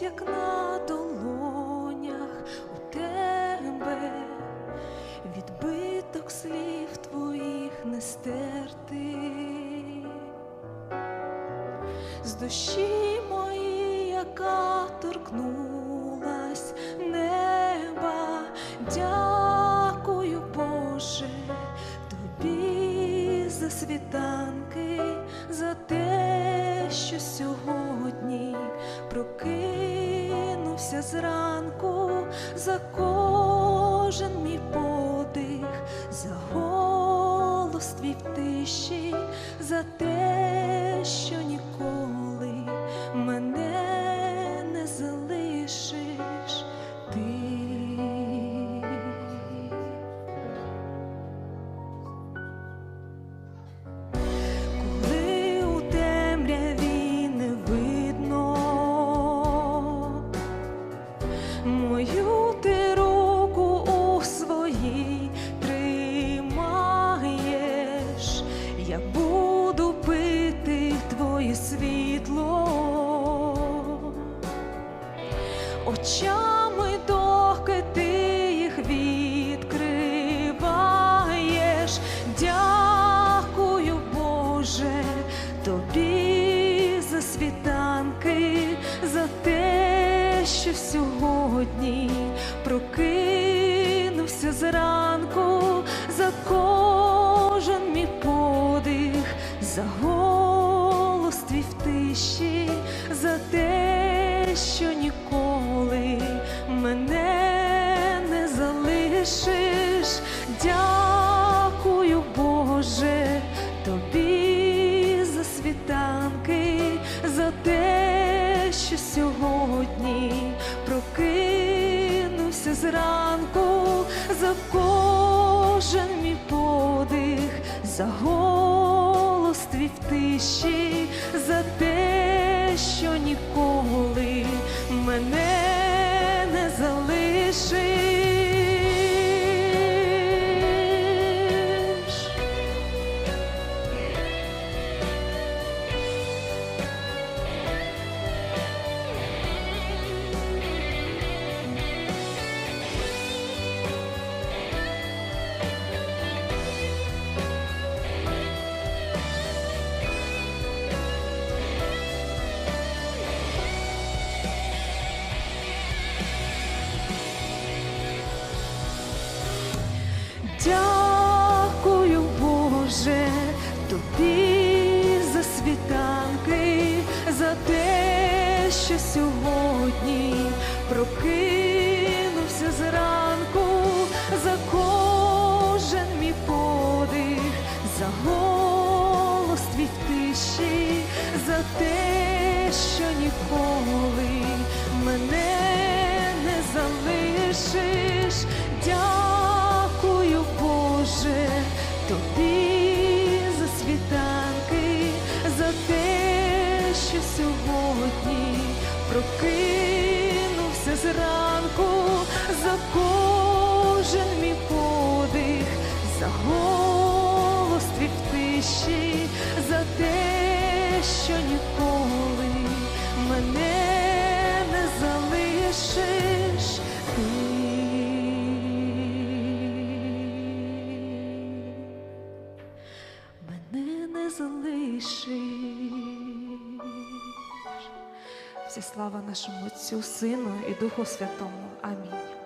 Ось як на долонях у тебе відбиток слів твоїх не стерти. З душі моєї, яка торкнулась неба, дякую, Боже, тобі за світанки, за те, що сьогодні зранку, за очами, доки ти їх відкриваєш. Дякую, Боже, тобі за світанки, за те, що сьогодні прокинувся зранку, за кожен мій подих, за голос твій в тиші, за голос твій в тиші, за те, що ніколи мене що сьогодні прокинувся зранку, за кожен мій подих, за голос твій тиші, за те, що ніколи мене не залишиш. Дякую, Боже, тобі за світанки, за те, що сьогодні прокинувся зранку, за кожен мій подих, за голос твій в тиші, за те, що ніколи мене не залишиш ти. Мене не залишиш. Вся слава нашому Отцю, Сину і Духу Святому. Амінь.